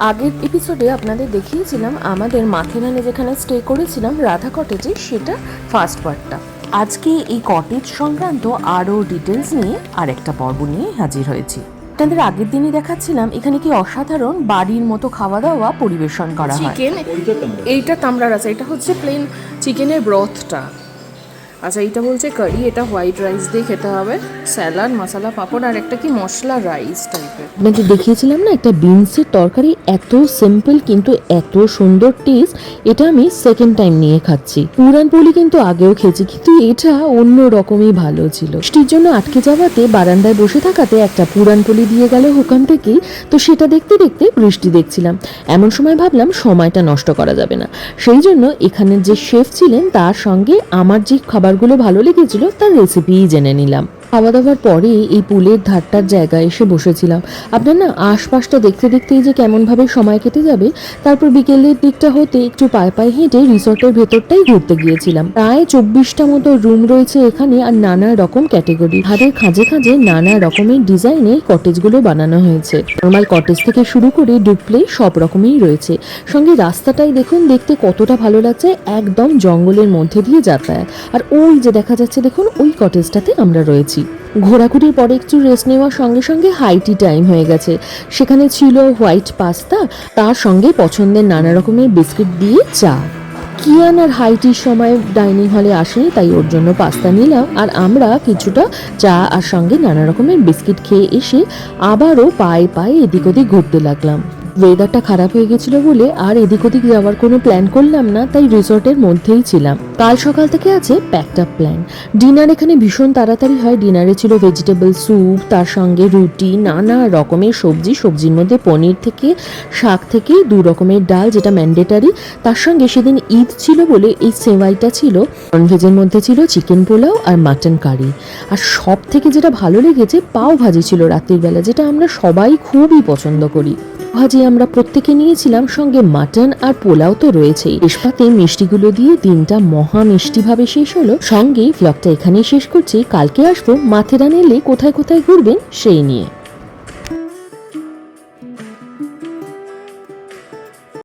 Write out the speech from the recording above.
আগের এপিসোডে আপনাদের দেখিয়েছিলাম আমাদের মাথেরানে যেখানে স্টে করেছিলাম রাধা কটেজে সেটা ফার্স্ট পার্টটা আজকে এই কটেজ সংক্রান্ত আরও ডিটেলস নিয়ে আরেকটা পর্ব নিয়ে হাজির হয়েছি। আপনাদের আগের দিনই দেখাচ্ছিলাম এখানে কি অসাধারণ বাড়ির মতো খাওয়া দাওয়া পরিবেশন করা হয়। চিকেন এইটা তামড়ার আছে এটা হচ্ছে প্লেন চিকেনের ব্রথটা আচ্ছা এইটা বলছে কারি এটা হোয়াইট রাইস দিয়ে খেতে হবে স্যালাড মশলা পাঁপড়, আর একটা কি মশলা রাইস টাইপের আপনাদের দেখিয়েছিলাম না, একটা বিনসের তরকারি এত সিম্পল কিন্তু এত সুন্দর টেস্ট এটা আমি সেকেন্ড টাইম নিয়ে খাচ্ছি। পুরানপলি কিন্তু আগেও খেয়েছি, কিন্তু এটা অন্য রকমই ভালো ছিল। বৃষ্টির জন্য আটকে যাওয়াতে, বারান্দায় বসে থাকাতে একটা পুরানপলি দিয়ে গেল ওখান থেকেই তো সেটা দেখতে দেখতে বৃষ্টি দেখছিলাম। এমন সময় ভাবলাম, সময়টা নষ্ট করা যাবে না। সেই জন্য এখানের যে শেফ ছিলেন, তার সঙ্গে আমার যে খাবারগুলো ভালো লেগেছিল তার রেসিপিই জেনে নিলাম। খাওয়া দাওয়ার পরে এই পুলের ধারটার জায়গায় এসে বসেছিলাম। আপনার না আশপাশটা দেখতে দেখতেই যে কেমনভাবে সময় কেটে যাবে, তারপর বিকেলের দিকটা হতে একটু পায়ে পায়ে হেঁটে রিসর্টের ভেতরটাই ঘুরতে গিয়েছিলাম। প্রায় চব্বিশটা মতো রুম রয়েছে এখানে আর নানা রকম ক্যাটেগরি। হাড়ের খাঁজে খাঁজে নানা রকমের ডিজাইনে কটেজগুলো বানানো হয়েছে। নর্মাল কটেজ থেকে শুরু করে ডুপ্লে সব রকমেরই রয়েছে। সঙ্গে রাস্তাটাই দেখুন, দেখতে কতটা ভালো লাগছে, একদম জঙ্গলের মধ্যে দিয়ে যাতায়াত। আর ওই যে দেখা যাচ্ছে, দেখুন, ওই কটেজটাতে আমরা রয়েছি। ঘোরাঘুরির পরে একটু রেস্ট নেওয়ার সঙ্গে সঙ্গে হাইটি টাইম হয়ে গেছে। সেখানে ছিল হোয়াইট পাস্তা তার সঙ্গে পছন্দের নানা রকমের বিস্কিট দিয়ে চা। কিয়ান আর হাইটির সময় ডাইনিং হলে আসেনি, তাই ওর জন্য পাস্তা নিলাম। আর আমরা কিছুটা চা আর সঙ্গে নানা রকমের বিস্কিট খেয়ে এসে আবারও পায়ে পায়ে এদিক ওদিক ঘুরতে লাগলাম। ওয়েদারটা খারাপ হয়ে গেছিল বলে আর এদিক ওদিক যাওয়ার কোনো প্ল্যান করলাম না, তাই রিসর্টের মধ্যেই ছিলাম। কাল সকাল থেকে আছে প্যাকড আপ প্ল্যান ডিনার এখানে ভীষণ তাড়াতাড়ি হয়। ডিনারে ছিল ভেজিটেবল স্যুপ তার সঙ্গে রুটি, নানা রকমের সবজি, সবজির মধ্যে পনির থেকে, শাক থেকে দু রকমের ডাল যেটা ম্যান্ডেটারি তার সঙ্গে সেদিন ঈদ ছিল বলে এই সেমাইটা ছিল। ননভেজের মধ্যে ছিল চিকেন পোলাও আর মাটন কারি আর সব থেকে যেটা ভালো লেগেছে, পাও ভাজি ছিল রাত্রির বেলা, যেটা আমরা সবাই খুবই পছন্দ করি। ভাজি আমরা প্রত্যেকে নিয়েছিলাম সঙ্গে মাটন আর পোলাও তো রয়েছেই। ইস্পাতে মিষ্টিগুলো দিয়ে দিনটা মহা মিষ্টি ভাবে শেষ হলো। সঙ্গে ব্লগটা এখানেই শেষ করছি। কালকে আসব মাথেরান এলে কোথায় কোথায় ঘুরবেন সেই নিয়ে।